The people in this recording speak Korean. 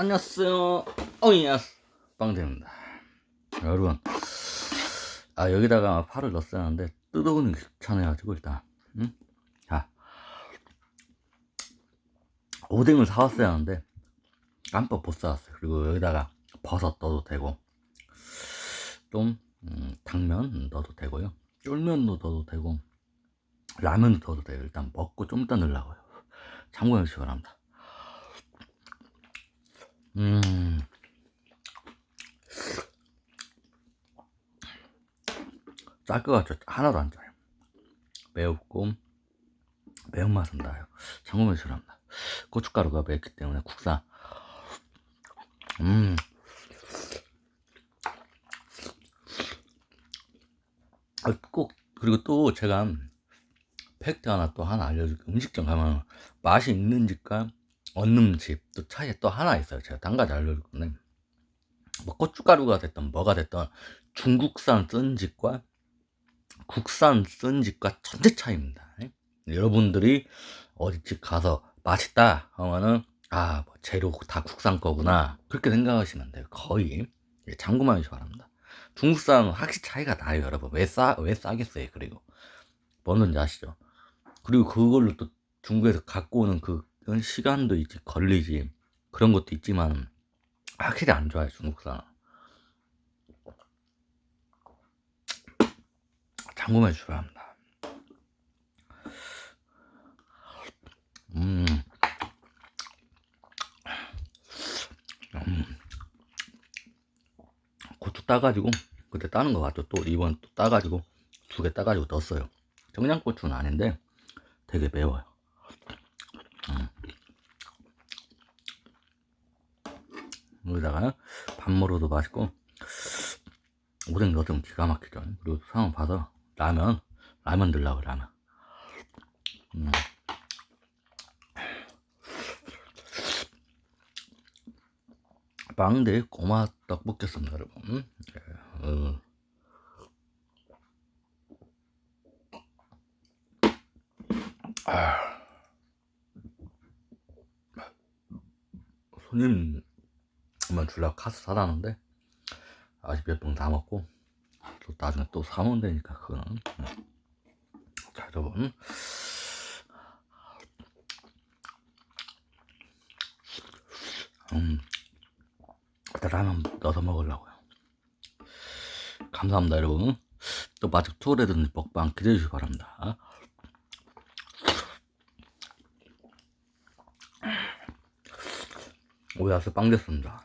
안녕하세요. 어이야. 빵대입니다. 여러분, 아, 여기다가 파를 넣었어야 하는데, 뜯어오는 게 귀찮아가지고, 일단, 응? 자. 오뎅을 사왔어야 하는데, 깜빡 못 사왔어요. 그리고 여기다가 버섯 넣어도 되고, 좀, 음, 당면 넣어도 되고요. 쫄면도 넣어도 되고, 라면도 넣어도 돼요. 일단 먹고 좀 이따 넣으려고요. 참고해 주시기 바랍니다. 음. 짤 것 같죠? 하나도 안 짜요. 매우고, 매운맛은 나요. 주시기 바랍니다. 고춧가루가 맵기 때문에 국산. 음. 아, 꼭, 그리고 또 제가 팩트 하나 또 하나 알려줄게요. 음식점 가면 맛이 있는 집과 없는 집 또 차이에 또 하나 있어요. 제가 단 가지 알려줄 건데 뭐 고춧가루가 됐던 뭐가 됐던 중국산 쓴 집과 국산 쓴 집과 천재 차이입니다. 예? 여러분들이 어디 집 가서 맛있다 하면은 아, 뭐 재료 다 국산 거구나 그렇게 생각하시면 돼요. 거의 예, 해주시기 바랍니다. 중국산은 확실히 차이가 나요, 여러분. 왜 싸, 왜 싸겠어요, 그리고. 뭐는지 아시죠? 그리고 그걸로 또 중국에서 갖고 오는 그 시간도 있지, 걸리지. 그런 것도 있지만, 확실히 안 좋아요, 중국산. 참고해 주셔야 합니다. 음. 음. 고추 따가지고, 그때 따는 거 같죠? 또 이번 또 따가지고, 두 개 따가지고 넣었어요. 청양고추는 아닌데, 되게 매워요. 음. 여기다가 밥 먹어도 맛있고 오뎅 넣으면 기가 막히죠. 그리고 상황 봐서 라면 라면 들라고 라면. 음. 빵대 고마 떡볶이였습니다, 여러분. 예, 어. 아. 손님만 줄라고 카스 사다는데 아직 몇 병 다 먹고 또 나중에 또 사면 되니까 그거는. 음. 자 여러분. 음 일단 라면 넣어서 먹으려고요. 감사합니다 여러분. 또 마지막 투어레든 먹방 기대해 주시기 바랍니다 오야스 빵 됐습니다